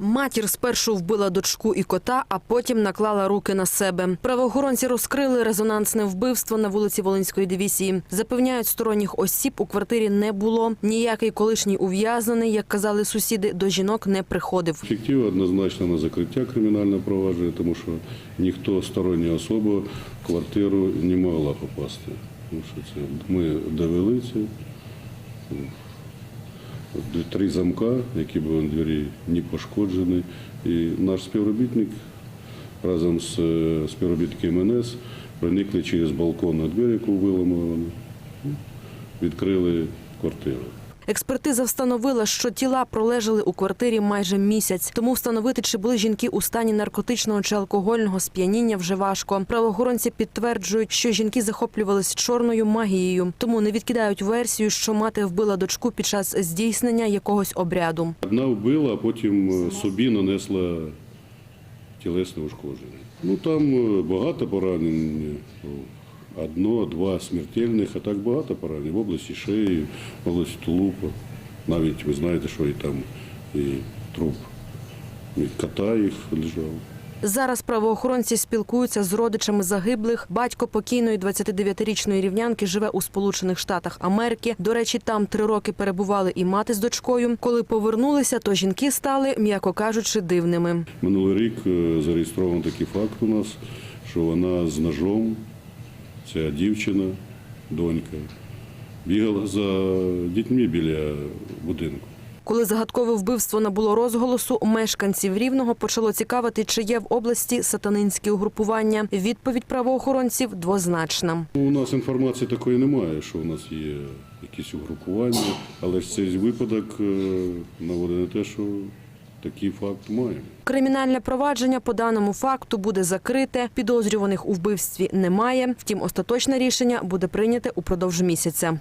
Матір спершу вбила дочку і кота, а потім наклала руки на себе. Правоохоронці розкрили резонансне вбивство на вулиці Волинської дивізії. Запевняють, сторонніх осіб у квартирі не було. Ніякий колишній ув'язнений, як казали сусіди, до жінок не приходив. Фіктив однозначно на закриття кримінального провадження, тому що ніхто стороння особа в квартиру не могла попасти. Тому що це ми довели це. Три замка, які були на двері, не пошкоджені. І наш співробітник разом з е, співробітником МНС проникли через балкон на двері, яку виламали відкрили квартиру. Експертиза встановила, що тіла пролежали у квартирі майже місяць. Тому встановити, чи були жінки у стані наркотичного чи алкогольного сп'яніння, вже важко. Правоохоронці підтверджують, що жінки захоплювались чорною магією, тому не відкидають версію, що мати вбила дочку під час здійснення якогось обряду. Одна вбила, а потім е, собі нанесла тілесне ушкодження. Ну там е, багато поранень. Одно, два смертельних, а так багато поранень в області шиї, в області тулупа. Навіть ви знаєте, що і там і труп і кота їх лежав. Зараз правоохоронці спілкуються з родичами загиблих. Батько покійної 29-річної рівнянки живе у Сполучених Штатах Америки. До речі, там три роки перебували і мати з дочкою. Коли повернулися, то жінки стали, м'яко кажучи, дивними. Минулий рік е, зареєстрований такий факт у нас, що вона з ножом, ця дівчина, донька, бігала за дітьми біля будинку. Коли загадкове вбивство набуло розголосу, мешканців рівного почало цікавити, чи є в області сатанинські угрупування. Відповідь правоохоронців двозначна. У нас інформації такої немає, що у нас є якісь угрупування, але ж цей випадок е, наводить на те, що такий факт маємо. Кримінальне провадження по даному факту буде закрите. Підозрюваних у вбивстві немає. Втім, остаточне рішення буде прийняте упродовж місяця.